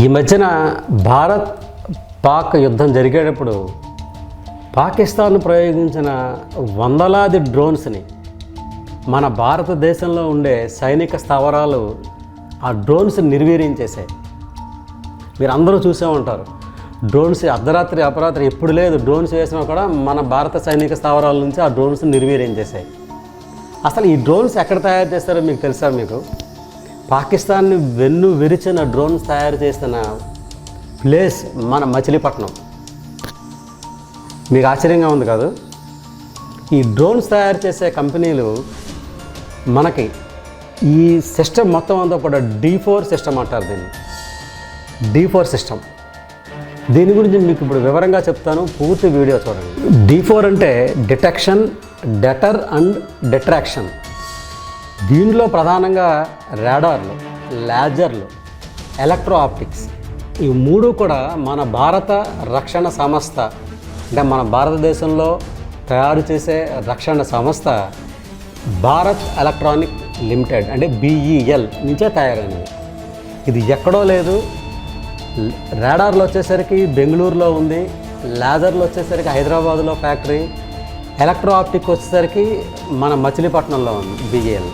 ఈ మధ్యన భారత్ పాక్ యుద్ధం జరిగేటప్పుడు పాకిస్తాన్ ప్రయోగించిన వందలాది డ్రోన్స్ని మన భారతదేశంలో ఉండే సైనిక స్థావరాలు ఆ డ్రోన్స్ నిర్వీర్యం చేశాయి. మీరు అందరూ చూసే ఉంటారు. డ్రోన్స్ అర్ధరాత్రి అపరాత్రి ఎప్పుడు లేదు. డ్రోన్స్ వేసినా కూడా మన భారత సైనిక స్థావరాల నుంచి ఆ డ్రోన్స్ నిర్వీర్యం చేశాయి. అసలు ఈ డ్రోన్స్ ఎక్కడ తయారు చేస్తారో మీకు తెలుసా మీకు? పాకిస్తాన్ని వెన్ను విరిచిన డ్రోన్స్ తయారు చేసిన ప్లేస్ మన మచిలీపట్నం. మీకు ఆశ్చర్యంగా ఉంది కాదు? ఈ డ్రోన్స్ తయారు చేసే కంపెనీలు మనకి ఈ సిస్టమ్ మొత్తం అంతా కూడా డీ ఫోర్ సిస్టమ్ అంటారు దీన్ని. D four system. దీని గురించి మీకు ఇప్పుడు వివరంగా చెప్తాను పూర్తి వీడియో చూడండి. డీ ఫోర్ అంటే డిటెక్షన్ డెటర్ అండ్ డిట్రాక్షన్. దీనిలో ప్రధానంగా రాడార్లు లేజర్లు ఎలక్ట్రో ఆప్టిక్స్ ఈ మూడు కూడా మన భారత రక్షణ సంస్థ అంటే మన భారతదేశంలో తయారు చేసే రక్షణ సంస్థ భారత్ ఎలక్ట్రానిక్ లిమిటెడ్ అంటే బీఈఎల్ నుంచే తయారైనది. ఇది ఎక్కడో లేదు. రాడార్లు వచ్చేసరికి బెంగళూరులో ఉంది లేజర్లు వచ్చేసరికి హైదరాబాద్లో ఫ్యాక్టరీ ఎలక్ట్రో ఆప్టిక్ వచ్చేసరికి మన మచిలీపట్నంలో ఉంది బీఏఎల్